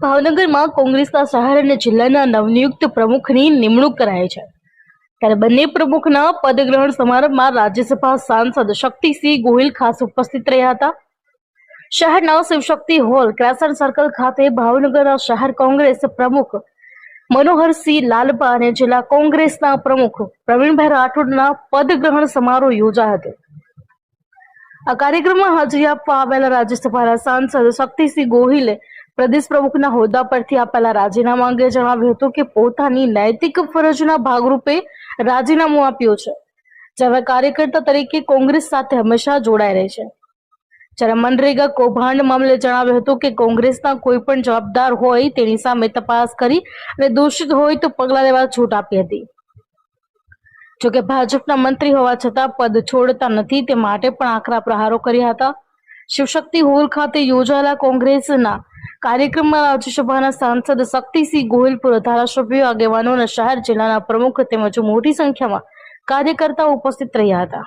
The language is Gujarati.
ભાવનગરમાં કોંગ્રેસના શહેર અને જિલ્લાના નવનિયુક્ત પ્રમુખની નિમણૂક કરાઈ છે. ત્યારે બંને પ્રમુખના પદગ્રહણ સમારંભમાં રાજ્યસભા સાંસદ શક્તિસિંહ ગોહિલ ખાસ ઉપસ્થિત રહ્યા હતા. શહેરના શિવશક્તિ હોલ ક્રેસન સર્કલ ખાતે ભાવનગરના શહેર કોંગ્રેસ પ્રમુખ મનોહરસિંહ લાલબા અને જિલ્લા કોંગ્રેસના પ્રમુખ પ્રવીણભાઈ રાઠોડના પદગ્રહણ સમારોહ યોજાયો હતો. આ કાર્યક્રમમાં હાજરી આપવા આવેલા રાજ્યસભાના સાંસદ શક્તિસિંહ ગોહિલે પ્રદેશ પ્રમુખના હોદ્દા પરથી આપેલા રાજીનામા અંગે જણાવ્યું હતું કે પોતાની નૈતિક ફરજના ભાગરૂપે રાજીનામું આપ્યું છે. જ્યારે કાર્યકર્તા તરીકે કોંગ્રેસ સાથે હંમેશા જોડાઈ રહે છે. જ્યારે મનરેગા કૌભાંડ મામલે જણાવ્યું હતું કે કોંગ્રેસના કોઈ પણ જવાબદાર હોય તેની સામે તપાસ કરી અને દોષિત હોય તો પગલાં લેવા છૂટ આપી હતી. જોકે ભાજપના મંત્રી હોવા છતાં પદ છોડતા નથી તે માટે પણ આકરા પ્રહારો કર્યા હતા. શિવશક્તિ હોલ ખાતે યોજાયેલા કોંગ્રેસના કાર્યક્રમમાં રાજ્યસભાના સાંસદ શક્તિસિંહ ગોહિલપુર, ધારાસભ્યો, આગેવાનો અને શહેર જિલ્લાના પ્રમુખ તેમજ મોટી સંખ્યામાં કાર્યકર્તાઓ ઉપસ્થિત રહ્યા હતા.